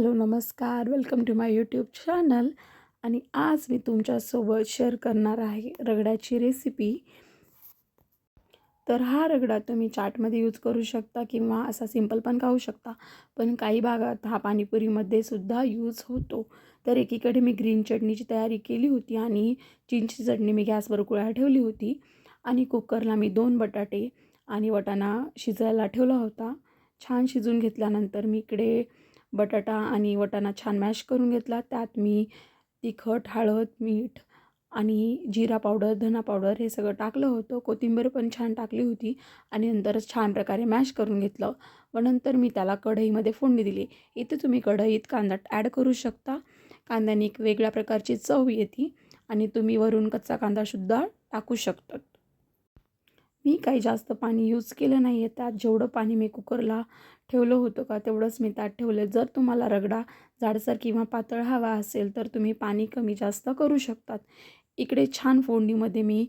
Hello नमस्कार. Welcome to my YouTube channel आणि आज मी तुमच्यासोबत शेअर करणार आहे रगड्याची रेसिपी तर हा रगडा तुम्ही चाटमध्ये यूज करू शकता किंवा असा सिंपल पण खाऊ शकता. पण काही भागात हा पाणीपुरीमध्ये सुद्धा यूज होतो. तर एकीकडे मी ग्रीन चटणीची तयारी केली होती आणि चिंचची चटणी मी गॅसवर कुळ्या ठेवली होती. आणि कुकरला मी दोन बटाटे आणि वटाणा शिजायला ठेवला होता. छान शिजून घेतल्यानंतर मी इकडे बटाटा आणि वटाणा छान मॅश करून घेतला. त्यात मी तिखट हळद मीठ आणि जिरा पावडर धना पावडर हे सगळं टाकलं होतं. कोथिंबीर पण छान टाकली होती आणि नंतरच छान प्रकारे मॅश करून घेतलं. व नंतर मी त्याला कढईमध्ये फोडणी दिली. इथे तुम्ही कढईत कांदा ॲड करू शकता. कांद्याने एक वेगळ्या प्रकारची चव येते आणि तुम्ही वरून कच्चा कांदासुद्धा टाकू शकतात. मी काही जास्त पाणी यूज केलं नाही आहे त्यात जेवढं पाणी मी कुकरला ठेवलं होतं का तेवढंच मी त्यात ठेवलं जर तुम्हाला रगडा जाडसर किंवा पातळ हवा असेल तर तुम्ही पाणी कमी जास्त करू शकतात. इकडे छान फोडणीमध्ये मी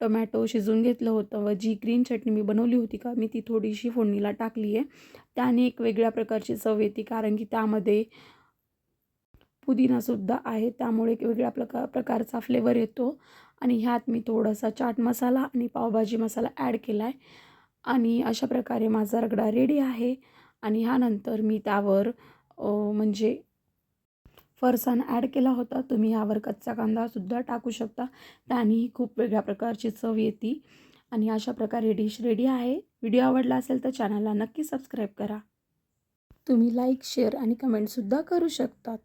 टोमॅटो शिजून घेतलं होतं व जी ग्रीन चटणी मी बनवली होती का मी ती थोडीशी फोडणीला टाकली आहे त्याने एक वेगळ्या प्रकारची चव येते कारण की त्यामध्ये पुदिनासुद्धा आहे त्यामुळे एक वेगळ्या प्रका प्रकारचा फ्लेवर येतो. आणि ह्यात मी थोडासा चाट मसाला आणि पावभाजी मसाला ॲड केला आहे आणि अशा प्रकारे माझा रगडा रेडी आहे. आणि ह्यानंतर मी त्यावर म्हणजे फरसाण ॲड केला होता. तुम्ही यावर कच्चा कांदासुद्धा टाकू शकता. त्यानेही खूप वेगळ्या प्रकारची चव येते. आणि अशा प्रकारे डिश रेडी आहे. व्हिडिओ आवडला असेल तर चॅनलला नक्की सबस्क्राईब करा. तुम्ही लाईक शेअर आणि कमेंटसुद्धा करू शकतात.